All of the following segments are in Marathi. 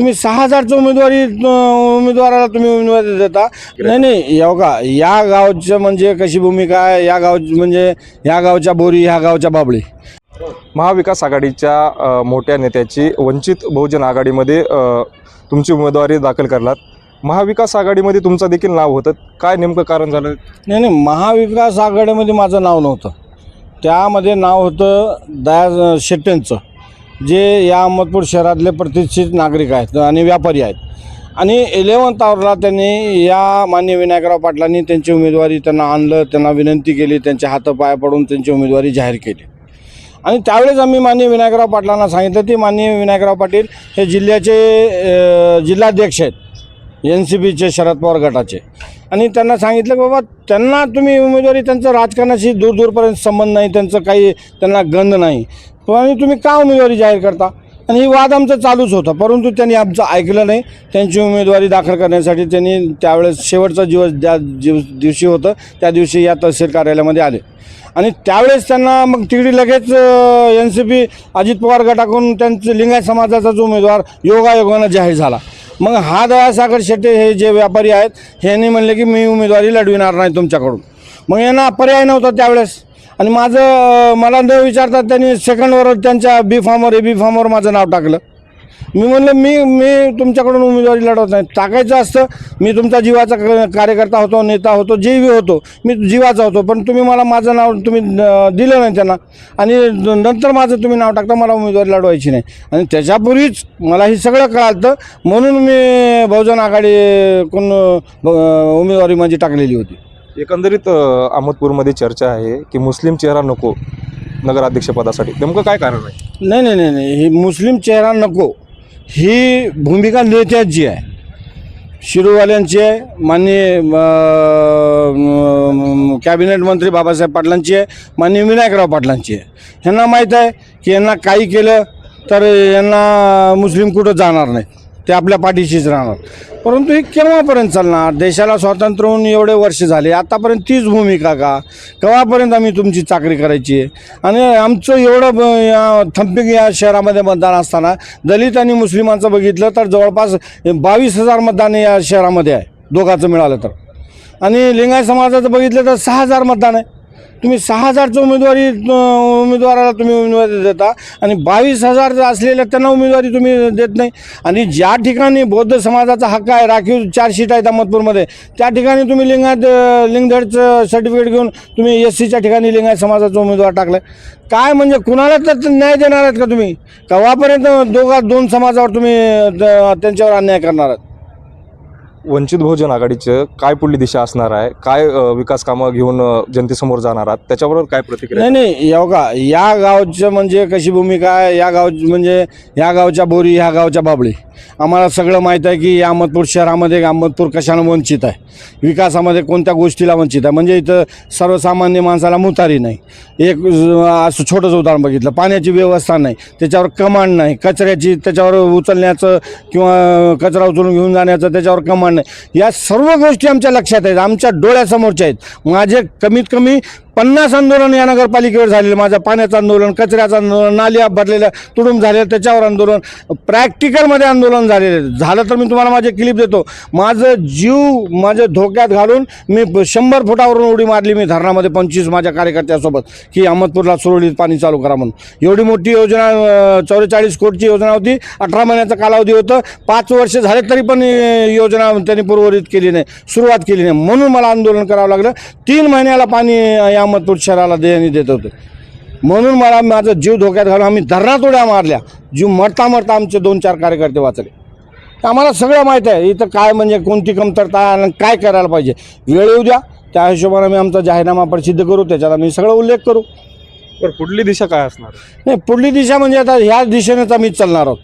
तुम्ही सहा हजारचं उमेदवारी उमेदवाराला तुम्ही उमेदवारी देता. नाही नाही या का या गावचं म्हणजे कशी भूमिका आहे? या गाव म्हणजे या गावच्या बोरी ह्या गावच्या बाबळी. महाविकास आघाडीच्या मोठ्या नेत्याची वंचित बहुजन आघाडीमध्ये तुमची उमेदवारी दाखल करलात. महाविकास आघाडीमध्ये तुमचं देखील नाव होतं. काय नेमकं कारण झालं? नाही नाही महाविकास आघाडीमध्ये माझं नाव नव्हतं. त्यामध्ये नाव होतं दया शेट्टेंचं. जे या अहमदपूर शहरातले प्रतिष्ठित नागरिक आहेत आणि व्यापारी आहेत. आणि इलेवन्थ आवरला त्यांनी या मान्य विनायकराव पाटलांनी त्यांची उमेदवारी त्यांना आणलं त्यांना विनंती केली त्यांच्या हातपाया पडून त्यांची उमेदवारी जाहीर केली. आणि त्यावेळेस आम्ही माननीय विनायकराव पाटलांना सांगितलं की माननीय विनायकराव पाटील हे जिल्ह्याचे जिल्हाध्यक्ष आहेत एन सी बीचे शरद पवार गटाचे. आणि त्यांना सांगितलं की बाबा त्यांना तुम्ही उमेदवारी त्यांचं राजकारणाशी दूर दूरपर्यंत संबंध नाही त्यांचं काही त्यांना गंध नाही. आणि तुम्ही का उमेदवारी जाहीर करता? आणि ही वाद आमचा चालूच होता परंतु त्यांनी आमचं ऐकलं नाही. त्यांची उमेदवारी दाखल करण्यासाठी त्यांनी त्यावेळेस शेवटचा दिवस ज्या दिवस दिवशी होतं त्या दिवशी या तहसील कार्यालयामध्ये आले. आणि त्यावेळेस त्यांना मग तिकडे लगेच N C P Ajit Pawar गटाकडून त्यांचं लिंगायत समाजाचा जो उमेदवार योगायोगानं जाहीर झाला. मग हा दयासागर शेट्टे हे जे व्यापारी आहेत ह्यांनी म्हणले की मी उमेदवारी लढविणार नाही तुमच्याकडून. मग यांना पर्याय नव्हता त्यावेळेस. आणि माझं मला न विचारता त्यांनी सेकंडवर त्यांच्या बी फॉर्मवर ए बी फॉर्मवर माझं नाव टाकलं. मी म्हणलं मी मी तुमच्याकडून उमेदवारी लढवत नाही. टाकायचं असतं मी तुमचा जीवाचा कार्यकर्ता होतो नेता होतो जेही होतो मी जीवाचा होतो पण तुम्ही मला माझं नाव तुम्ही दिलं नाही त्यांना. आणि नंतर माझं तुम्ही नाव टाकता मला उमेदवारी लढवायची नाही. आणि त्याच्यापूर्वीच मला हे सगळं कळालं म्हणून मी बहुजन आघाडी कोण उमेदवारी माझी टाकलेली होती. एकंदरीत अहमदपूरमध्ये चर्चा आहे की मुस्लिम चेहरा नको नगराध्यक्षपदासाठी नेमकं काय कारण आहे? नाही नाही नाही नाही. ही मुस्लिम चेहरा नको. ही भूमिका नेत्याची आहे. शिरूवाल्यांची आहे. माननीय कॅबिनेट मंत्री बाबासाहेब पाटलांची आहे. माननीय विनायकराव पाटलांची आहे. ह्यांना माहीत आहे की यांना काही केलं तर यांना मुस्लिम कुठं जाणार नाही. ते आपल्या पाठीशीच राहणार. परंतु हे केव्हापर्यंत चालणार? देशाला स्वातंत्र्य होऊन एवढे वर्ष झाले आतापर्यंत तीच भूमिका का? केव्हापर्यंत आम्ही तुमची चाकरी करायची आहे? आणि आमचं एवढं ब- या थंपिक या शहरामध्ये मतदान असताना दलित आणि मुस्लिमांचं बघितलं तर जवळपास बावीस हजार मतदान या शहरामध्ये आहे दोघाचं मिळालं तर. आणि लिंगाय समाजाचं बघितलं तर सहा हजार मतदान आहे. तुम्ही सहा हजारचं उमेदवारी उमेदवाराला तुम्ही उमेदवारी देता आणि बावीस हजार असलेल्या त्यांना उमेदवारी तुम्ही देत नाही. आणि ज्या ठिकाणी बौद्ध समाजाचा हक्क आहे राखीव चार सीट आहेत अहमदपूरमध्ये त्या ठिकाणी तुम्ही लिंगायत लिंगधडचं सर्टिफिकेट घेऊन तुम्ही एस सीच्या ठिकाणी लिंगायत समाजाचा उमेदवार टाकला काय म्हणजे कुणाला तर न्याय देणार आहेत का तुम्ही? केव्हापर्यंत दोघा दोन समाजावर तुम्ही त्यांच्यावर अन्याय करणार आहात? वंचित बहुजन आघाडीचं काय पुढली दिशा असणार आहे? काय विकास कामं घेऊन जनतेसमोर जाणार आहात? त्याच्याबरोबर काय प्रतिक्रिया नाही नाही या का या गावचं म्हणजे कशी भूमिका आहे? या गाव म्हणजे या गावच्या बोरी ह्या गावच्या बाबळी. आम्हाला सगळं माहीत आहे की या अहमदपूर शहरामध्ये अहमदपूर कशानं वंचित आहे? विकासामध्ये कोणत्या गोष्टीला वंचित आहे? म्हणजे इथं सर्वसामान्य माणसाला मुतारी नाही. एक असं छोटंसं उदाहरण बघितलं. पाण्याची व्यवस्था नाही. त्याच्यावर कमांड नाही. कचऱ्याची त्याच्यावर उचलण्याचं किंवा कचरा उचलून घेऊन जाण्याचं त्याच्यावर कमांड नाही या सर्व गोष्टी आमच्या लक्षात आहेत आमच्या डोळ्यासमोरच्या आहेत. माझे कमीत कमी पन्नास आंदोलन या नगरपालिकेवर झालेलं माझं पाण्याचं आंदोलन कचऱ्याचं आंदोलन नाल्या भरलेल्या तुडूंब झालेलं त्याच्यावर आंदोलन प्रॅक्टिकलमध्ये आंदोलन झालेलं झालं तर मी तुम्हाला माझे क्लिप देतो. माझं जीव माझ्या धोक्यात घालून मी शंभर फुटावरून उडी मारली मी धरणामध्ये पंचवीस माझ्या कार्यकर्त्यासोबत की अहमदपूरला सुरळीत पाणी चालू करा म्हणून. एवढी मोठी योजना चौवेचाळीस कोटीची योजना होती. अठरा महिन्याचा कालावधी होतं. पाच वर्ष झाले तरी पण योजना त्यांनी पूर्वरित केली नाही सुरुवात केली नाही. म्हणून मला आंदोलन करावं लागलं. तीन महिन्याला पाणी अहमदपूर शहराला देणे देत होते. म्हणून मला माझा जीव धोक्यात घालून आम्ही धरणात उड्या मारल्या. जीव मरता मरता आमचे दोन चार कार्यकर्ते वाचले. आम्हाला सगळं माहीत आहे. इथं काय म्हणजे कोणती कमतरता आहे आणि काय करायला पाहिजे. वेळ येऊ द्या. त्या हिशोबाने आम्ही आमचा जाहीरनामा प्रसिद्ध करू. त्याच्यात आम्ही सगळं उल्लेख करू. बरं पुढली दिशा काय असणार? नाही पुढली दिशा म्हणजे आता ह्या दिशेनेच आम्ही चालणार आहोत.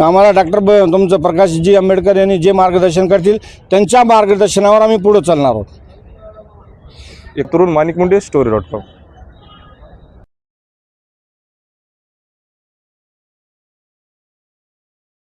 आम्हाला डॉक्टर ब तुमचं प्रकाशजी आंबेडकर यांनी जे मार्गदर्शन करतील त्यांच्या मार्गदर्शनावर आम्ही पुढं चालणार आहोत. एक तरुण Manik Munde story dot com